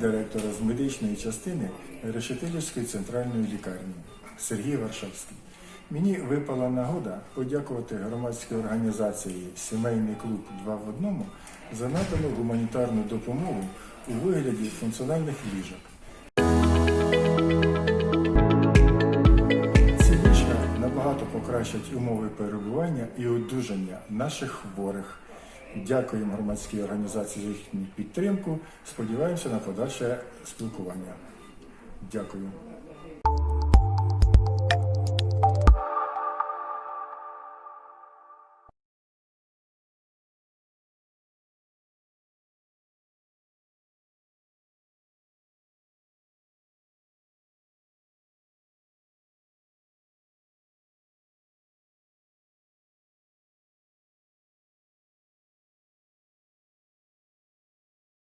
директора з медичної частини Решетилівської центральної лікарні Сергій Варшавський. Мені випала нагода подякувати громадській організації Сімейний клуб 2 в одному за надану гуманітарну допомогу у вигляді функціональних ліжок. Ці ліжка набагато покращать умови перебування і одужання наших хворих. Дякуємо громадській організації за їхню підтримку. Сподіваємося на подальше спілкування. Дякую.